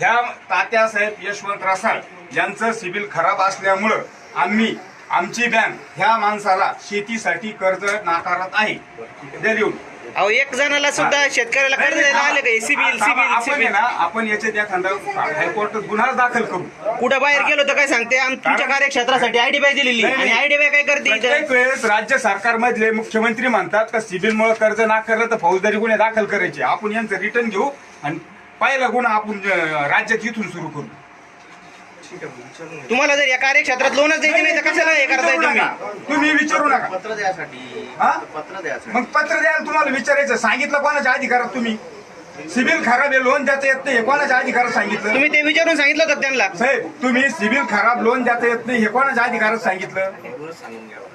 ह्या तात्यासाहेब यशवंत रसाळ यांचं सिबिल खराब असल्यामुळं आम्ही आमची बँक ह्या माणसाला शेतीसाठी कर्ज नाकारत आहे. लिहून. अहो एक जणाला सुद्धा शेतकऱ्याला कर्ज द्यायला आले का? सिबिल आपण सिबिल आहे सिबिल. ना आपण याच्यात एखादा हायकोर्टात गुन्हा दाखल करू. कुठं बाहेर गेलो तर काय सांगते? आम तुमच्या कार्यक्षेत्रासाठी आयडीबाय दिलेली नाही, आणि नाही. आयडीबाय काय करते इथं? प्रत्येक वेळेस राज्य सरकारमधले मुख्यमंत्री म्हणतात का सिबिल मुळे कर्ज नाकारलं तर फौजदारी गुन्हे दाखल करायचे. आपण यांचं रिटर्न घेऊ आणि पहिला गुन्हा आपण अं, राज्यात इथून सुरू करू. तुम्हाला जर या कार्यक्षेत्रात लोनच द्यायचे नाही तर कशाला हे करताय विचारू तुम्ही? नका. तुम्ही विचारू नका. पत्र द्यासाठी हा? पत्र द्यासाठी. मग पत्र द्यायला तुम्हाला विचारायचं. सांगितलं कोणाच्या अधिकारात तुम्ही? सिबिल खराब आहे लोन देता येत नाही. हे कोणाच्या अधिकारात सांगितलं? तुम्ही ते विचारून सांगितलं होतं त्यांना. साहेब तुम्ही सिबिल खराब लोन देता येत नाही. हे कोणाच्या अधिकारात सांगितलं? सांगून घ्यावं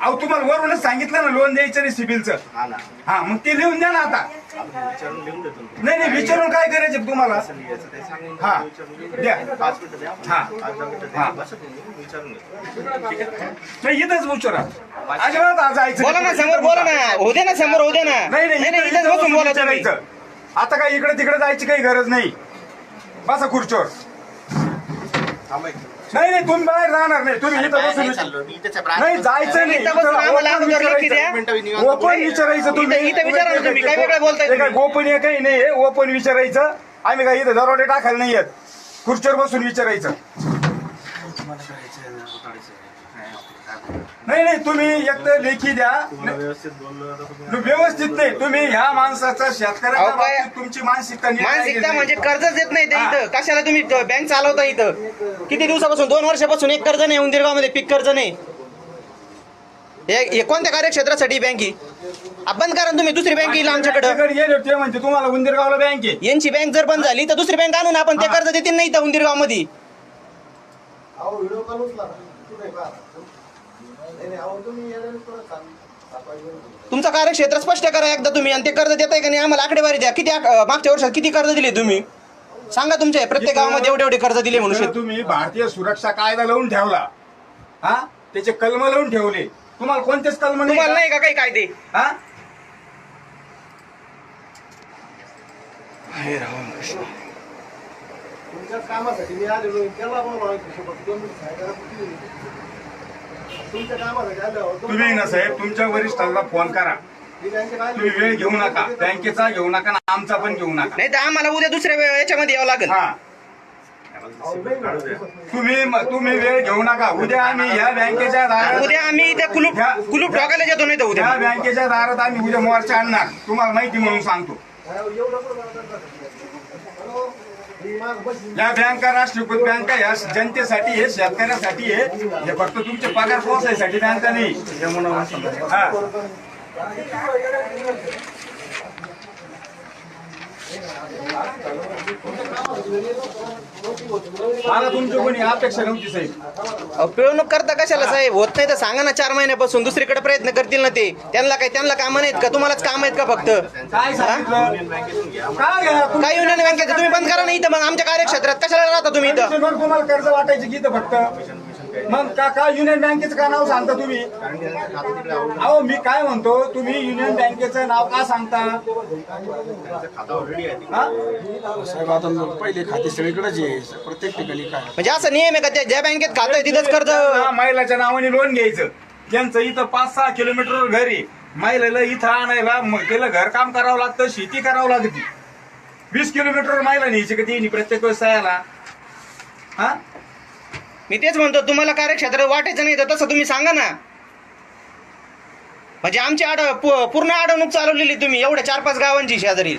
अहो तुम्हाला वरूनच सांगितलं ना लोन द्यायचं नाही सिबिलचं हा ना हा मग ते लिहून द्या ना आता आपण विचारून लिहून देतो ना. नाही नाही विचारून काय करायचं तुम्हाला कसं लिहायचं ते सांगून हा. विचारून द्या. देतो. पाच मिनिटं द्या हा. पाच दहा मिनिटं हा. द्या बसा तुम्ही विचारून घेतो ठीक आहे नाही इथंच विचारा अजिबात आज जायचं बोला ना नाही. समोर बोला ना होऊ दे ना समोर होऊ दे ना नाही नाही नाही इथंच इथं बसून बोला तुम्ही विचारायचं आता काय इकडे तिकडे जायची काही गरज नाही बसा खुर्चीवर थांबा एक. नाही नाही तुम्ही बाहेर राहणार नाही. तुम्ही इथं बसून नाही जायचं नाही. इथं बसून आम्हाला ओपन अगोदर लेखी द्या. विचारायचं ओपन विचारायचं तुम्ही. इथं- इथं विचारा ना तुम्ही, काय वेगळं बोलताय ते काय तुम्ही? गोपनीय काही नाही ओपन विचारायचं. आम्ही काय इथं दरोडे टाकायला नाही येत खुर्चीवर बसून विचारायचं. नाही. नाही तुम्ही एक तर लेखी द्या. व्यवस्थित बोललो तर तुम्ही. व्यवस्थित नाही तुम्ही ह्या माणसाचा शेतकऱ्याच्या अहो, काय- बाबतीत तुमची मानसिकता नीट मानसिकता नाही. म्हणजे कर्जच देत नाही ते हा. इथं. कशाला तुम्ही बँक चालवता इथं? किती दिवसापासून दोन वर्षापासून एक कर्ज नाही उंदीरगावमध्ये पीक कर्ज नाही? हे हे कोणत्या कार्यक्षेत्रासाठी बँक ही? आ, बंद करा ना तुम्ही दुसरी बँक येईल आमच्याकडं. बँकेकडे गेले ते म्हणजे तुम्हाला उंदीरगावला बँक आहे. यांची बँक जर बंद झाली तर दुसरी बँक आणून आपण ते हा. कर्ज देतील नाही इथं उंदीरगावमध्ये तुमचं कार्यक्षेत्र स्पष्ट करा एकदा तुम्ही आणि ते कर्ज देताय का नाही? आम्हाला आकडेवारी द्या. किती आक- अं, मागच्या वर्षात किती कर्ज दिले तुम्ही? सांगा तुमच्या प्रत्येक गावामध्ये एवढे एवढे कर्ज दिले म्हणून. तुम्ही भारतीय सुरक्षा कायदा लावून ठेवला. हा? त्याचे कलम लावून ठेवले. तुम्हाला कोणतेच कलम नाही तुम्हाला का? नाही का काही कायदे? हा? कामासाठी मी आलेलो केला बाबा सोबत दोन मिनिट काय करा तुम्ही. तुमच्या कामासाठी तुम्ही ना साहेब तुमच्या वरिष्ठांना फोन करा. मी बँकेत आलो. तुम्ही वेळ घेऊ नका. बँकेचा घेऊ नका आणि आमचा पण घेऊ नका. नाही तर आम्हाला उद्या दुसऱ्या वे- याच्यामध्ये यावं लागेल. हा. ना. तुम्ही तुम्ही वेळ घेऊ नका. उद्या आम्ही या बँकेच्या दारात उद्या आम्ही त्या कुलूप कुलूप ठोकायला येतो नाही तर या उद्या बँकेच्या दारात आम्ही उद्या मोर्चा आणणार. तुम्हाला माहिती म्हणून सांगतो. एवढं पण बोलतात. हॅलो? मी मागं बसली. या बँका राष्ट्रीयकृत बँका या जनतेसाठी हे शेतकऱ्यासाठी आहे हे फक्त तुमचे पगार पोहोचायसाठी बँका नाही. हा. मला तुमची कोणी अपेक्षा नव्हती साहेब. अहो, पिळवणूक करता कशाला साहेब? होत नाही तर सांगा ना चार महिन्यापासून दुसरीकडे प्रयत्न करतील ना ते. त्यांना काय त्यांना काम नाहीत का? तुम्हालाच काम आहेत का फक्त? काय सांगितलं? बँकेतून घ्या काय घ्या तुम्ही काय युनियन बँकेचं तुम्ही बंद करा ना इथं मग. आमच्या कार्यक्षेत्रात कशाला राहता तुम्ही इथं? तुम्हाला कर्ज वाटायचे की फक्त? मग का का युनियन बँकेचं का नाव सांगता तुम्ही? कारण की त्यांचं खातं तिकडे आवडलं अहो मी काय म्हणतो तुम्ही युनियन बँकेचं नाव का सांगता? त्यांचं खातं ऑलरेडी आहे तिकडे. हा? साहेब आता पहिले खाते सगळीकडेच आहे. प्रत्येक ठिकाणी काय? म्हणजे असं नियम आहे का? त्या ज्या बँकेत खातं आहे तिथंच कर्ज हा, महिलाच्या नावाने लोन घ्यायचं त्यांचं इथं पाच सहा किलोमीटरवर घर आहे. महिलेला इथं आणायला मग त्याला घर काम करावं लागतं शेती करावं लागते. वीस किलोमीटरवर महिला न्यायची का ती? प्रत्येक वेळेस हा? मी तेच म्हणतो तुम्हाला कार्यक्षेत्र वाटायचं नाही तर तसं तुम्ही सांगा ना. म्हणजे आमची आड पूर्ण अडवणूक चालवलेली तुम्ही एवढ्या चार पाच गावांची शेजारी.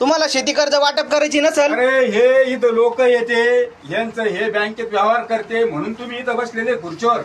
तुम्हाला शेती कर्ज वाटप करायची नसल? अरे हे इथं लोक येते यांचं हे बँकेत व्यवहार करते म्हणून तुम्ही इथं बसलेले खुर्चीवर.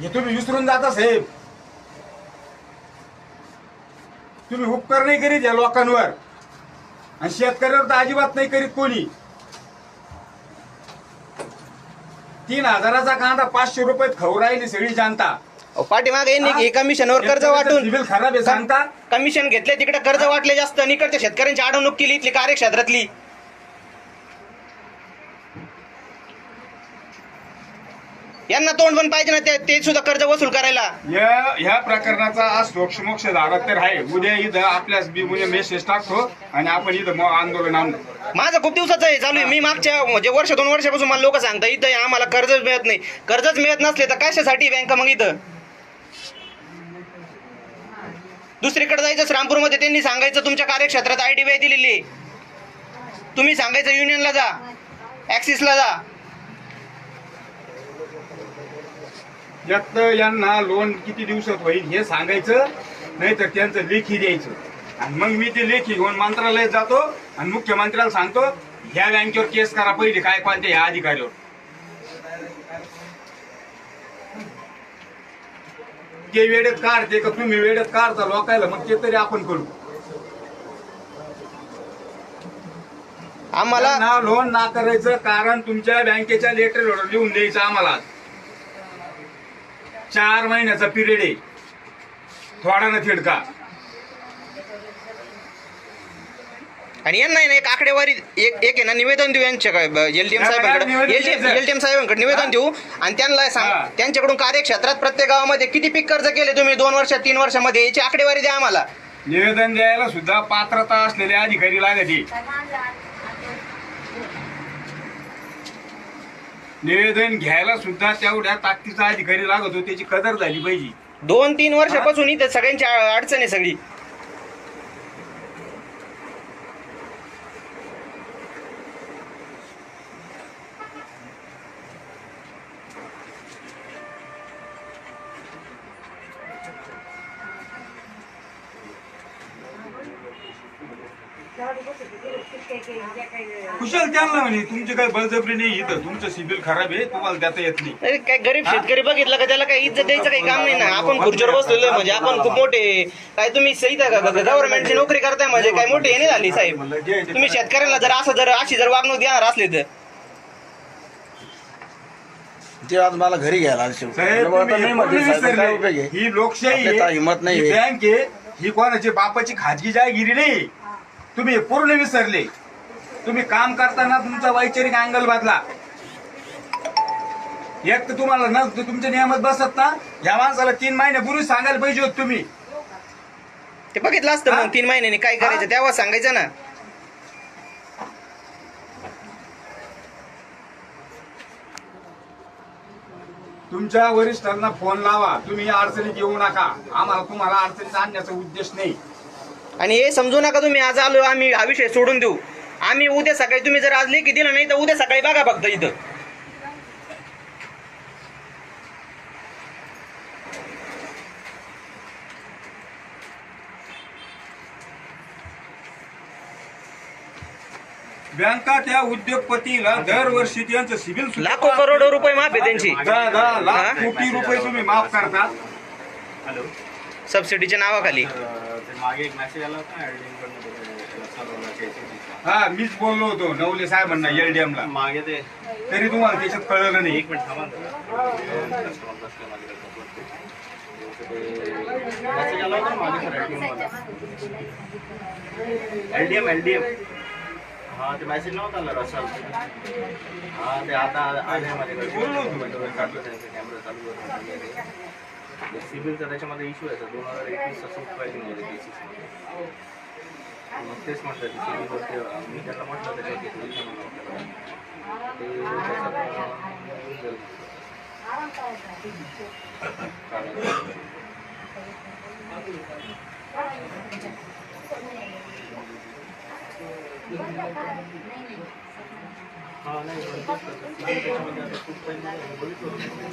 हे तुम्ही विसरून जाता साहेब. तुम्ही उपकार नाही करीत या लोकांवर. आणि शेतकऱ्यावर तर अजिबात नाही करीत कोणी. तीन हजाराचा कांदा पाचशे रुपयात खाऊ राहिली सगळी जनता. पाठीमागे यांनी? हे कमिशनवर कर्ज वाटून सिबिल खराब आहे सांगता कमिशन घेतले तिकडे कर्ज वाटले जास्त आणि इकडच्या शेतकऱ्यांची अडवणूक केली इथली कार्यक्षेत्रातली. यांना तोंड पण पाहिजे ना ते- ते सुद्धा कर्ज वसूल करायला. या ह्या प्रकरणाचा आज सोक्षमोक्ष झाला तर आहे. उद्या इथं बी म्हणजे मेसेज टाकतो आणि आपण इथं मग आंदोलन आणू. माझं खूप दिवसाचं आहे चालू आहे. मी मागच्या म्हणजे वर्ष दोन वर्षापासून मला लोक सांगतात इथं आम्हाला कर्जच मिळत नाही. कर्जच मिळत नसले तर कशासाठी बँक मग इथं? दुसरीकडे जायचं श्रामपूरमध्ये त्यांनी सांगायचं तुमच्या कार्यक्षेत्रात आय डी दिलेली आहे. तुम्ही सांगायचं युनियनला जा ॲक्सिसला जा. यात यांना लोन किती दिवसात होईल हे सांगायचं नाही तर त्यांचं लेखी द्यायचं. आणि मग मी ते लेखी घेऊन मंत्रालयात जातो आणि मुख्यमंत्र्याला सांगतो ह्या बँकेवर केस करा पहिले काय कोणत्या ह्या अधिकाऱ्यावर. ते वेळेत काढते का तुम्ही वेळेत काढता लोकायला मग ते तरी आपण करू. आम्हाला त्यांना लोन नाकारायचं कारण तुमच्या बँकेच्या लेटर लिहून द्यायचं आम्हाला. चार महिन्याचा पिरियड आहे. थोडा ना थिडका. आणि यांना आहे ना एक आकडेवारी एक एक आहे ना निवेदन देऊ यांच्या एलटीएम साहेबांकडे. निवेदन एलटीएम साहेबांकडे निवेदन. देऊ. आणि त्यांना. सांग त्यांच्याकडून कार्यक्षेत्रात प्रत्येक गावामध्ये किती पीक कर्ज केले तुम्ही दोन वर्षात तीन वर्षामध्ये? याची आकडेवारी द्या आम्हाला. निवेदन द्यायला सुद्धा पात्रता असलेले अधिकारी लागते निवेदन घ्यायला सुद्धा तेवढ्या ताकदीचा अधिकारी लागतो त्याची कदर झाली पाहिजे. दोन तीन वर्षापासून इथं सगळ्यांची अडचण आहे सगळी. म्हणे तुमची काही बळजबरी नाही इथं. तुमचं सिबिल खराब आहे तुम्हाला देता येत नाही. अरे काय गरीब शेतकरी बघितलं का? त्याला काही इज्जत द्यायचं काही काम नाही ना. आपण खुर्चीवर बसलेलो आहे म्हणजे. आपण खूप मोठे आहे. काय तुम्ही सही गव्हर्नमेंटची नोकरी करताय म्हणजे. काय मोठे हे नाही झाली साहेब. तुम्ही शेतकऱ्यांना जर असं जर अशी जर वागणूक देणार असले तर. ते आज मला घरी घ्यायला आले शेवटी. साहेब, मग आता तुम्ही नाही म्हणते पूर्ण साहेब, काय विसरले. उपयोग आहे? ही लोकशाही आपल्यात आहे. हिंमत नाही ही आहे. बँक आहे. ही कोणाची बापाची खाजगी जागिरी नाही. तुम्ही हे पूर्ण विसरले. तुम्ही काम करताना तुमचा वैचारिक अँगल बदला. एक तर तुम्हाला न तुमच्या नियमात बसत ना या माणसाला तीन महिन्यापूर्वी सांगायला पाहिजे होत तुम्ही. ते बघितलं असतं? मग तीन महिन्यांनी काय करायचं तेव्हा सांगायचं ना. तुमच्या वरिष्ठांना फोन लावा तुम्ही अडचणीत येऊ नका. आम्हाला तुम्हाला अडचणीत आणण्याचा उद्देश नाही. आणि हे समजू नका तुम्ही आज आलो आम्ही हा विषय सोडून देऊ. आम्ही उद्या सकाळी तुम्ही जर आज लेखी दिलं नाही तर उद्या सकाळी बघा फक्त इथं. बँका त्या उद्योगपतीला दरवर्षी त्यांचं सिबिल लाखो करोडो रुपये माफ आहे त्यांची. दहा दहा लाख हा? कोटी रुपये तुम्ही माफ करता हॅलो. सबसिडीच्या नावाखाली. ते मागे एक मेसेज आला होता कडनं हा मीच बोललो होतो नवले साहेबांना एलडीएम ला. मागे ते. तरी तुम्हाला त्याच्यात कळलं नाही. एक मिनिट थांबा ना. मेसेज आला होता मागे सर एलडीएम एलडीएम हा ते मेसेज नव्हता आला रसाल. हा ते आता आले माझ्याकडे कॅमेरा चालू होता. सिबिलचा त्याच्यामध्ये इश्यू आहे. दोन हजार एकवीसचा केसेस मग तेच म्हणतात सिबिलवरती मी त्यांना म्हटलं त्याच्या ते हां हा नाही पण तेच त्याच्यामध्ये आता बघितलं होतं.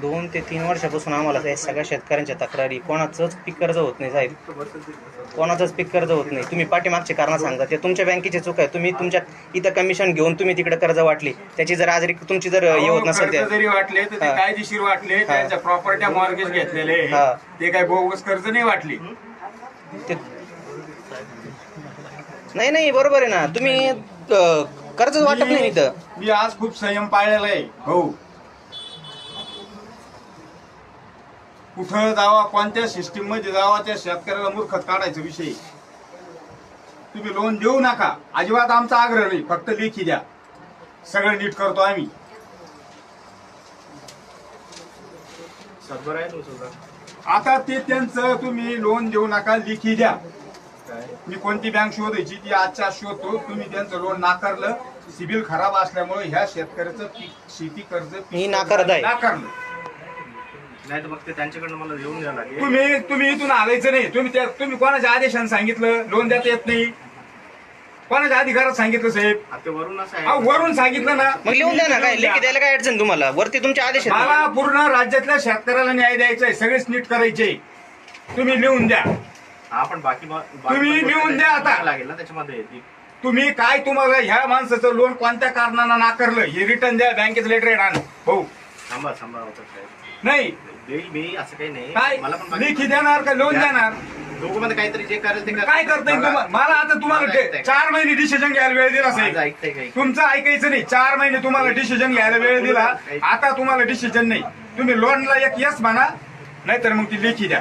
दोन ते तीन वर्षापासून आम्हाला या सगळ्या शेतकऱ्यांच्या तक्रारी कोणाचंच पीक कर्ज होत नाही साहेब. कोणाचंच पीक कर्ज होत नाही. तुम्ही पाठीमागचे कारण सांगता ते तुमच्या बँकेची चूक आहे. तुम्ही तुमच्या इथं कमिशन घेऊन तुम्ही तिकडे कर्ज वाटली. त्याची जर आज तुमची जर हे होत नसेल जरी वाटले तर ते. कायदेशीर वाटले. त्यांच्या प्रॉपर्ट्या मॉर्गेज घेतलेले. ते काय बोगस कर्ज नाही वाटली. ते नाही नाही बरोबर आहे ना. तुम्ही कर्जच वाटत नाही इथं. मी आज खूप संयम पाळलेला आहे हो कुठं जावा कोणत्या सिस्टीममध्ये जावा त्या शेतकऱ्याला मूर्खत काढायचा विषय. तुम्ही लोन देऊ नका. अजिबात आमचा आग्रह नाही. फक्त लेखी द्या. सगळं नीट करतो आम्ही. आता ते त्यांचं तुम्ही लोन देऊ नका लेखी द्या. मी कोणती बँक शोधायची ती आजच्या आज शोधतो. तुम्ही त्यांचं लोन नाकारलं. सिबिल खराब असल्यामुळे ह्या शेतकऱ्याचं पीक शेती कर्ज पीक मी कर्ज नाकारत आहे. नाकारलं. नाही तर मग ते त्यांच्याकडनं मला येऊन घ्यावं लागेल. तुम्ही तुम्ही इथून आलायचं नाही. तुम्ही त्या तुम्ही कोणाच्या आदेशाने सांगितलं? लोन देता येत नाही. कोणाच्या अधिकारात सांगितलं साहेब? ते वरून असं अहो, आहे वरून सांगितलं ना. मग लिहून द्या ना काय. लेखी द्यायला काय अडचण तुम्हाला? वरती तुमचे आदेश आहेत मला. पूर्ण राज्यातल्या शेतकऱ्याला न्याय द्यायचा आहे सगळेच नीट करायचे. तुम्ही लिहून द्या. आपण बाकी तुम्ही लिहून द्या आता. लागेल ना त्याच्यामध्ये तुम्ही काय तुम्हाला ह्या माणसाचं लोन कोणत्या कारणानं नाकारलं? हे रिटर्न द्या बँकेचं लेटर आण. हो. थांबा थांबा नाही. देईल मी असं काही नाही. काय? मला पण बाकी- लेखी देणार का? लोन देणार? काहीतरी जे करेल ते करा. काय करता येईल. तुम्हाला मला आता तुम्हाला. चार महिने डिसिजन घ्यायला वेळ दिला माझं साहेब ऐकताय काही तुमचं ऐकायचं नाही. चार महिने तुम्हाला डिसिजन घ्यायला वेळ दिला. आता तुम्हाला डिसिजन नाही. तुम्ही लोनला एक यस म्हणा. नाहीतर मग ती लेखी द्या.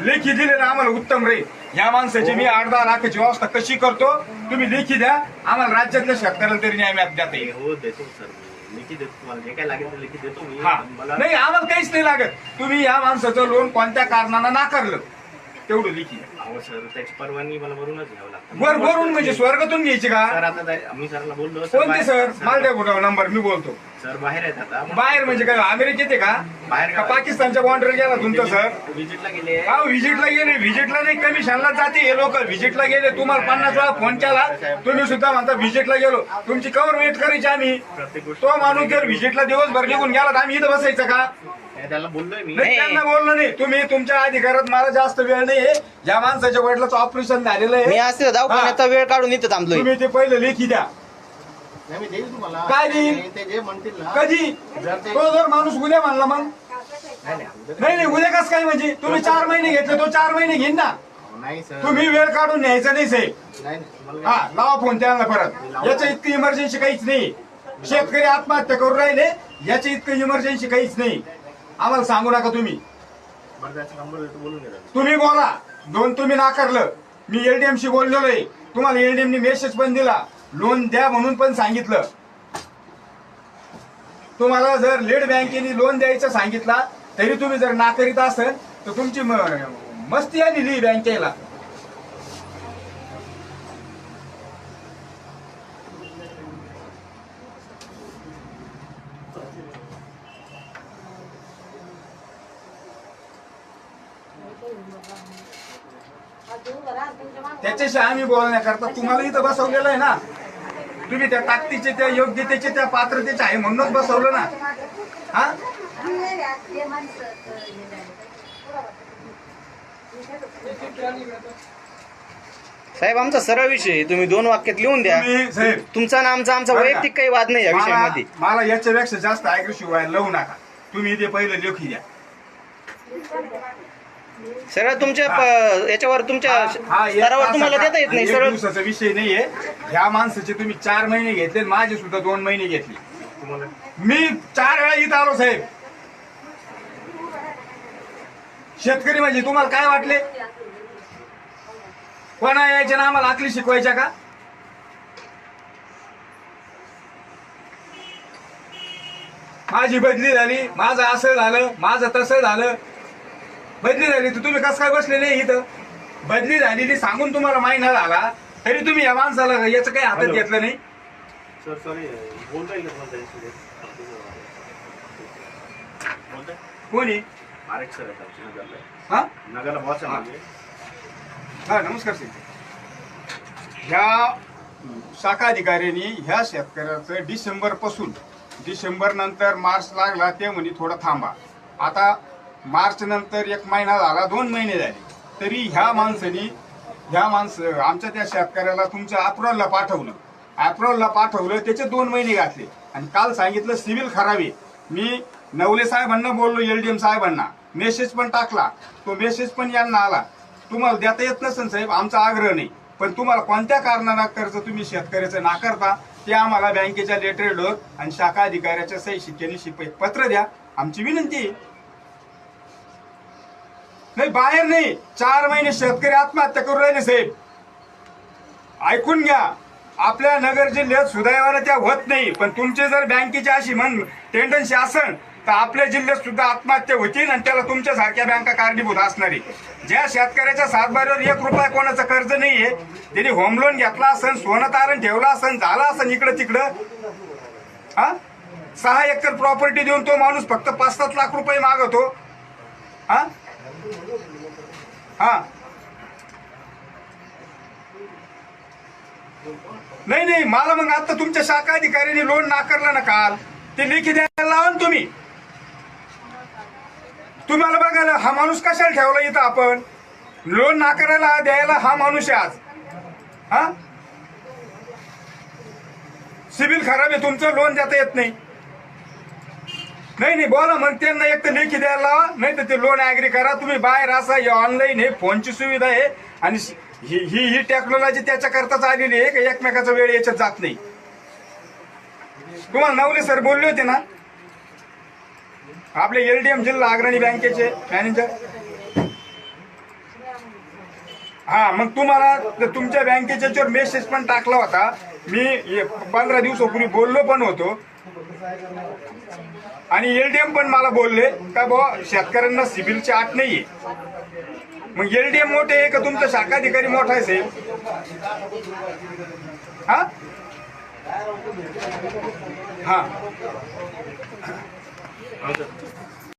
लेखी दिलेलं आम्हाला उत्तम राहील या माणसाची मी आठ दहा लाखाची व्यवस्था कशी करतो तुम्ही लेखी द्या. आम्हाला राज्यातल्या शेतकऱ्याला तरी न्याय मिळत देता येईल. हो देतो सर. मी लिखी देतो तुम्हाला. जे काय लागेल ते लिखी देतो मी. हा. मला नाही आम्हाला काहीच नाही लागत. तुम्ही या माणसाचं लोन कोणत्या कारणानं नाकारलं? तेवढं लेखी. द्या. अहो सर त्याची परवानगी मला वरूनच घ्यावं लागतं. वर वरून म्हणजे स्वर्गातून घ्यायची का? सर आता जाय- मी सरला बोललो कोणते बाहेर- सर? मला द्या कुठं नंबर मी बोलतो. सर बाहेर आहेत आता. बाहेर म्हणजे काय अमेरिकेत आहे का? बाहेर का पाकिस्तानच्या बॉर्डर गेला तुमचा सर? विजिटला गेले हा व्हिजिटला गेले व्हिजिटला नाही कमिशनला जाते हे लोक. व्हिजिटला गेले तुम्हाला पन्नास वेळा फोन केला. तुम्ही सुद्धा म्हणता व्हिजिटला गेलो. तुमची कवर वेट करायची आम्ही. प्रत्येक गोष्ट तो माणूस जर व्हिजिटला दिवसभर निघून गेला तर आम्ही इथं बसायचं का? त्याला बोललोय मी. नाही त्यांना बोललो नाही. तुम्ही तुमच्या अधिकारात मला जास्त वेळ नाही या माणसाच्या वडिलाचं ऑपरेशन झालेलं मी आहे असते दवाखान्याचा वेळ काढून इथं थांबलोय. तुम्ही ते पहिले लेखी द्या. नाही, मी देईल तुम्हाला. काय देईल? ते- ते जे म्हणतील ना. कधी? जर ते तो जर माणूस उद्या म्हणला मग? नाही नाही उद्या- नाही नाही उद्या कसं काय म्हणजे? तुम्ही चार महिने घेतले तो चार महिने घेईन ना. नाही सर. तुम्ही वेळ काढून न्यायचा नाही साहेब. नाही नाही, तुम्हाला हा लावा फोन त्यांना परत. याच्या इतकी इमर्जन्सी काहीच नाही. शेतकरी आत्महत्या करून राहिले याच्या इतकं इमर्जन्सी काहीच नाही. आम्हाला सांगू नका तुम्ही. तुम्ही बोला. दोन तुम्ही नाकारलं. मी एलडीएम शी बोललेलो आहे. तुम्हाला एलडीएम ने मेसेज पण दिला. लोन द्या म्हणून पण सांगितलं. तुम्हाला जर लेड बँकेने लोन द्यायचं सांगितला तरी तुम्ही जर नाकारित असेल तर तुमची मस्ती आलेली बँकेला त्याच्याशी आम्ही बोलण्याकरता तुम्हाला इथं बसवलेलं आहे ना. तुम्ही त्या ताकदीचे त्या योग्यतेचे त्या पात्रतेचे आहे म्हणूनच बसवलं ना. हा? साहेब आमचा सरळ विषय आहे. तुम्ही दोन वाक्यात लिहून द्या. तुम्ही साहेब. तुमचा ना आमचा आमचा बरं का? वैयक्तिक काही वाद नाही या मला विषयामध्ये. मला याच्यापेक्षा जास्त अग्रेसिव्ह व्हायला लावू नका. तुम्ही ते पहिले लेखी द्या. सरळ तुमच्या प- याच्यावर तुमच्या हा एक स्तरावर तुम्हाला देता येत नाही एक सरळ दिवसाचा विषय नाहीये. ह्या माणसाचे तुम्ही चार महिने घेतले आणि माझे सुद्धा दोन महिने घेतले. तुम्हाला मी चार वेळा इथं आलो साहेब. शेतकरी म्हणजे तुम्हाला काय वाटले? कोणा यायच्या ना आम्हाला आकली शिकवायच्या का? माझी बदली झाली माझं असं झालं माझं तसं झालं. बदली झाली तर तुम्ही कसं काय बसलेले इथं? बदली झालेली सांगून तुम्हाला महिना झाला. तरी तुम्ही या माणसाला याचं काही हातात. घेतलं नाही. सर सॉरी बोलता येईल का तुम्हाला त्याच्याशी? बोलताय? कोणी? आरेख सर आहेत आमचे नगरला. हा? नगरला बॉस आहे हा. म्हणजे. हा नमस्कार सर. ह्या शाखा अधिकाऱ्यांनी ह्या शेतकऱ्याचं डिसेंबरपासून डिसेंबर नंतर मार्च लागला ते म्हणे थोडं थांबा. आता मार्च नंतर एक महिना झाला दोन महिने झाले. तरी ह्या माणसानी ह्या माणसं आमच्या त्या शेतकऱ्याला तुमच्या अप्रोलला पाठवलं. अप्रोलला पाठवलं त्याचे दोन महिने घातले. आणि काल सांगितलं सिव्हिल खराबे मी नवले साहेबांना बोललो एल डी एम साहेबांना. मेसेज पण टाकला. तो मेसेज पण यांना आला. तुम्हाला देता येत नसेल साहेब आमचा आग्रह नाही. पण तुम्हाला कोणत्या कारणाला कर्ज तुम्ही शेतकऱ्याचं नाकारता ते आम्हाला बँकेच्या लेटरेडवर आणि शाखा अधिकाऱ्याच्या सही शिक्क्याने शिप पत्र द्या. आमची विनंती आहे. नाही बाहेर नाही. चार महिने शेतकरी आत्महत्या करू राहिले साहेब. ऐकून घ्या. आपल्या नगर जिल्ह्यात सुदैवाला त्या होत नाही. पण तुमचे जर बँकेची अशी म्हण टेंडन्सी असन तर आपल्या जिल्ह्यात सुद्धा आत्महत्या होतील आणि त्याला तुमच्यासारख्या बँका कारणीभूत असणारी. ज्या शेतकऱ्याच्या सातबारीवर एक रुपया कोणाचं कर्ज नाहीये त्याने होम लोन घेतला असन सोनं तारण ठेवला असन झाला असन इकडं तिकडं हा? सहा एकर प्रॉपर्टी देऊन तो माणूस फक्त पाच सात लाख रुपये मागवतो. हा? हा. नाही नाही मला मग आता तुमच्या शाखा अधिकाऱ्यांनी लोन नाकारलं ना काल? ते लेखी द्यायला लावा ना तुम्ही. तुम्हाला बघायला हा माणूस कशाला ठेवला इथं आपण? लोन नाकारायला द्यायला हा माणूस आहे आज. हा? सिबिल खराब आहे तुमचं लोन देता येत नाही. नाही नाही बोला मग त्यांना एक तर लेखी द्यायला लावा नाही तर ते लोन ऍग्री करा. तुम्ही बाहेर असा हे ऑनलाईन हे फोनची सुविधा आहे आणि ही ही ही टेक्नॉलॉजी त्याच्याकरताच आलेली आहे का? एकमेकाचा वेळ याच्यात जात नाही. तुम्हाला नवले सर बोलले होते ना? आपले एलडीएम जिल्हा अग्रणी बँकेचे मॅनेजर हा मग तुम्हाला तुमच्या बँकेच्या याच्यावर मेसेज पण टाकला होता. मी पंधरा दिवसापूर्वी बोललो पण होतो. आणि एलडीएम पण मला बोलले का बुवा शेतकऱ्यांना सिबिलची आठ नाहीये. मग एलडीएम मोठे आहे का? तुमचा शाखाधिकारी मोठा आहे साहेब हा? हा.